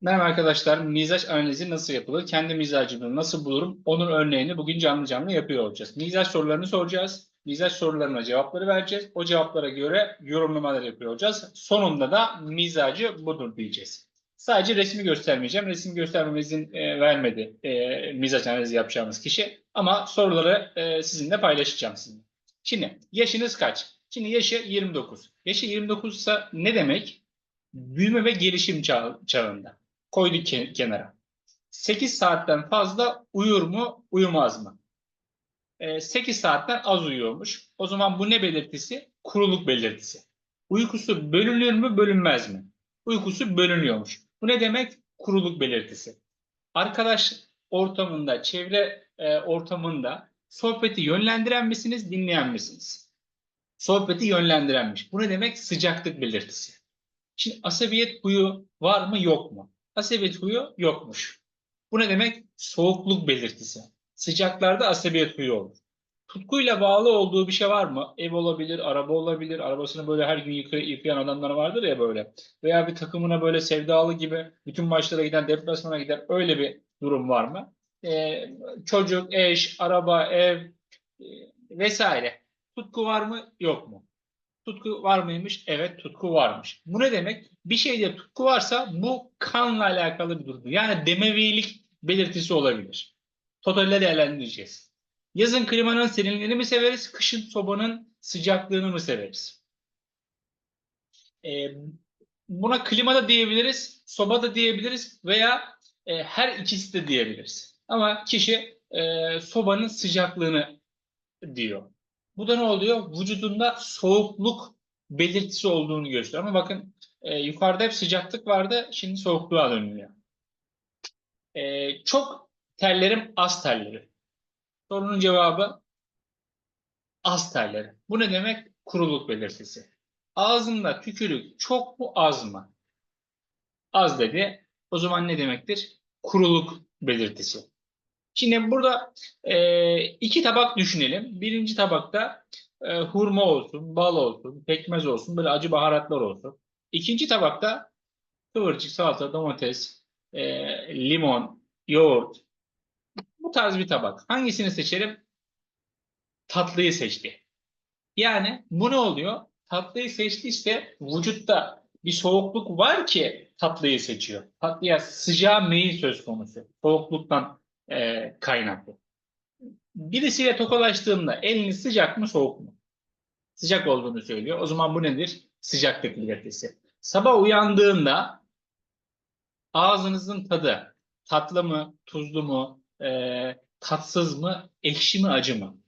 Merhaba arkadaşlar, mizaç analizi nasıl yapılır? Kendi mizacımı nasıl bulurum? Onun örneğini bugün canlı canlı yapıyor olacağız. Mizaç sorularını soracağız. Mizaç sorularına cevapları vereceğiz. O cevaplara göre yorumlamalar yapıyor olacağız. Sonunda da mizacı budur diyeceğiz. Sadece resmi göstermeyeceğim. Resim göstermemizin e, vermedi e, mizaç analizi yapacağımız kişi. Ama soruları e, sizinle paylaşacağım sizinle. Şimdi yaşınız kaç? Şimdi yaşı 29. Yaşı 29 ise ne demek? Büyüme ve gelişim çağı- çağında koyduk ke- kenara. 8 saatten fazla uyur mu, uyumaz mı? 8 saatten az uyuyormuş. O zaman bu ne belirtisi? Kuruluk belirtisi. Uykusu bölünür mü, bölünmez mi? Uykusu bölünüyormuş. Bu ne demek? Kuruluk belirtisi. Arkadaş ortamında, çevre e, ortamında sohbeti yönlendiren misiniz, dinleyen misiniz? Sohbeti yönlendirenmiş. Bu ne demek? Sıcaklık belirtisi. Şimdi asabiyet huyu var mı, yok mu? Asabiyet huyu yokmuş. Bu ne demek? Soğukluk belirtisi. Sıcaklarda asabiyet huyu olur. Tutkuyla bağlı olduğu bir şey var mı? Ev olabilir, araba olabilir. Arabasını böyle her gün yıkay- yıkayan adamlar vardır ya böyle. Veya bir takımına böyle sevdalı gibi bütün maçlara giden, deplasmana giden öyle bir durum var mı? Ee, çocuk, eş, araba, ev e, vesaire. Tutku var mı? Yok mu? Tutku var mıymış? Evet tutku varmış. Bu ne demek? Bir şeyde tutku varsa bu kanla alakalı bir durum. Yani demevilik belirtisi olabilir. Totalle değerlendireceğiz. Yazın klimanın serinliğini mi severiz? Kışın sobanın sıcaklığını mı severiz? Ee, buna klima da diyebiliriz, soba da diyebiliriz veya e, her ikisi de diyebiliriz. Ama kişi e, sobanın sıcaklığını diyor. Bu da ne oluyor? Vücudunda soğukluk belirtisi olduğunu gösteriyor. Ama bakın e, yukarıda hep sıcaklık vardı. Şimdi soğukluğa dönüyor. E, çok terlerim, az terlerim. Sorunun cevabı az terlerim. Bu ne demek? Kuruluk belirtisi. Ağzında tükürük çok mu az mı? Az dedi. O zaman ne demektir? Kuruluk belirtisi. Şimdi burada e, iki tabak düşünelim. Birinci tabakta e, hurma olsun, bal olsun, pekmez olsun, böyle acı baharatlar olsun. İkinci tabakta kıvırcık, salata, domates, e, limon, yoğurt. Bu tarz bir tabak. Hangisini seçerim? Tatlıyı seçti. Yani bu ne oluyor? Tatlıyı seçtiyse vücutta bir soğukluk var ki tatlıyı seçiyor. Tatlıya sıcağı meyil söz konusu. Soğukluktan e, kaynaklı. Birisiyle tokalaştığında eliniz sıcak mı soğuk mu? Sıcak olduğunu söylüyor. O zaman bu nedir? Sıcaklık belirtisi. Sabah uyandığında ağzınızın tadı tatlı mı, tuzlu mu, e, tatsız mı, ekşi mi, acı mı?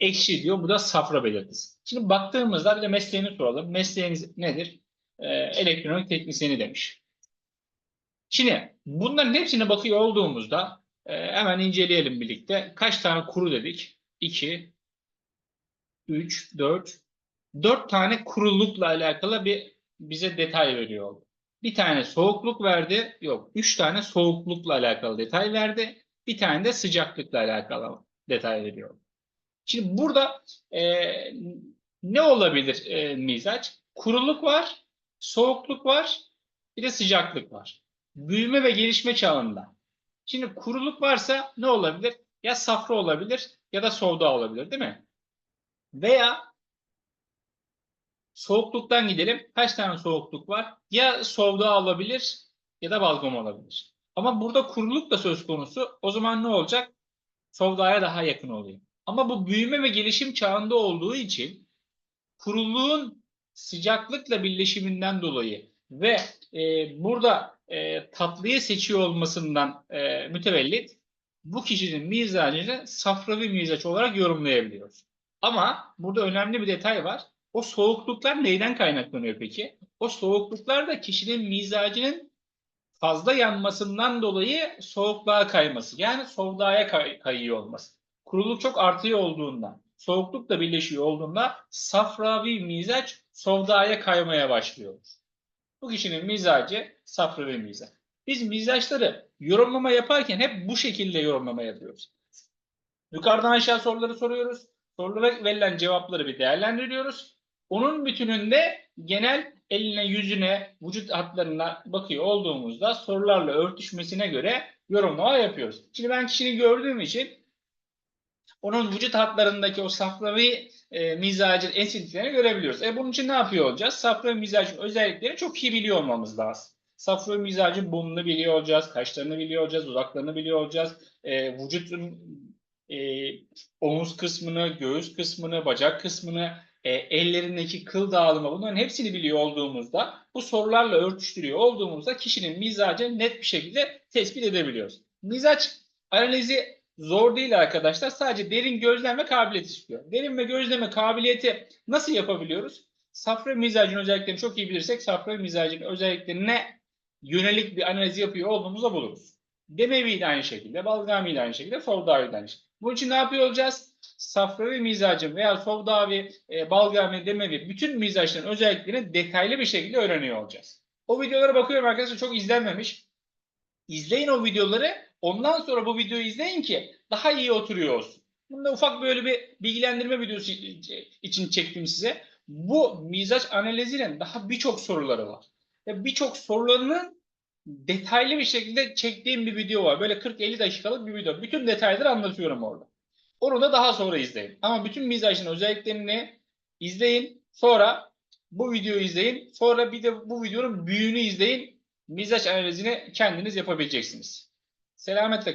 Ekşi diyor. Bu da safra belirtisi. Şimdi baktığımızda bir de mesleğini soralım. Mesleğiniz nedir? E, elektronik teknisyeni demiş. Şimdi bunların hepsine bakıyor olduğumuzda e, hemen inceleyelim birlikte. Kaç tane kuru dedik? 2, 3, 4. 4 tane kurulukla alakalı bir bize detay veriyor. Bir tane soğukluk verdi. Yok. 3 tane soğuklukla alakalı detay verdi. Bir tane de sıcaklıkla alakalı detay veriyor. Şimdi burada e, ne olabilir e, mizaç? Kuruluk var, soğukluk var, bir de sıcaklık var büyüme ve gelişme çağında. Şimdi kuruluk varsa ne olabilir? Ya safra olabilir ya da soğuda olabilir değil mi? Veya soğukluktan gidelim. Kaç tane soğukluk var? Ya soğuda olabilir ya da balgam olabilir. Ama burada kuruluk da söz konusu. O zaman ne olacak? Soğudaya daha yakın oluyor. Ama bu büyüme ve gelişim çağında olduğu için kuruluğun sıcaklıkla birleşiminden dolayı ve e, burada e, tatlıyı seçiyor olmasından e, mütevellit bu kişinin mizacını safravi mizaç olarak yorumlayabiliyoruz. Ama burada önemli bir detay var. O soğukluklar neyden kaynaklanıyor peki? O soğukluklar da kişinin mizacının fazla yanmasından dolayı soğukluğa kayması. Yani soğuğa kay- kayıyor olması. Kuruluk çok artıyor olduğunda, soğuklukla birleşiyor olduğunda safravi mizaç soğuğa kaymaya başlıyor. Bu kişinin mizacı safra ve mizaç. Biz mizaçları yorumlama yaparken hep bu şekilde yorumlama yapıyoruz. Yukarıdan aşağı soruları soruyoruz. Sorulara verilen cevapları bir değerlendiriyoruz. Onun bütününde genel eline, yüzüne, vücut hatlarına bakıyor olduğumuzda sorularla örtüşmesine göre yorumlama yapıyoruz. Şimdi ben kişiyi gördüğüm için onun vücut hatlarındaki o safravi e, mizacın esintilerini görebiliyoruz. E bunun için ne yapıyor olacağız? Safravi mizacın özelliklerini çok iyi biliyor olmamız lazım. Safravi mizacın burnunu biliyor olacağız, kaşlarını biliyor olacağız, dudaklarını biliyor olacağız. E, vücutun e, omuz kısmını, göğüs kısmını, bacak kısmını, e, ellerindeki kıl dağılımı bunların hepsini biliyor olduğumuzda bu sorularla örtüştürüyor olduğumuzda kişinin mizacını net bir şekilde tespit edebiliyoruz. Mizaç analizi zor değil arkadaşlar. Sadece derin gözlem ve kabiliyet istiyor. Derin ve gözleme kabiliyeti nasıl yapabiliyoruz? Safra mizacın özelliklerini çok iyi bilirsek safra mizacın özelliklerine yönelik bir analiz yapıyor olduğumuzda buluruz. Demevi de aynı şekilde, Balgami de aynı şekilde, Sovdavi de aynı şekilde. Bunun için ne yapıyor olacağız? Safravi mizacın veya Sovdavi, e, Balgami, Demevi bütün mizaçların özelliklerini detaylı bir şekilde öğreniyor olacağız. O videolara bakıyorum arkadaşlar çok izlenmemiş. İzleyin o videoları. Ondan sonra bu videoyu izleyin ki daha iyi oturuyor olsun. Bunda ufak böyle bir bilgilendirme videosu için çektim size. Bu mizaç analizinin daha birçok soruları var. Birçok sorularının detaylı bir şekilde çektiğim bir video var. Böyle 40-50 dakikalık bir video. Bütün detayları anlatıyorum orada. Onu da daha sonra izleyin. Ama bütün mizaçın özelliklerini izleyin. Sonra bu videoyu izleyin. Sonra bir de bu videonun büyüğünü izleyin. Mizaç analizini kendiniz yapabileceksiniz. Selametle kalın.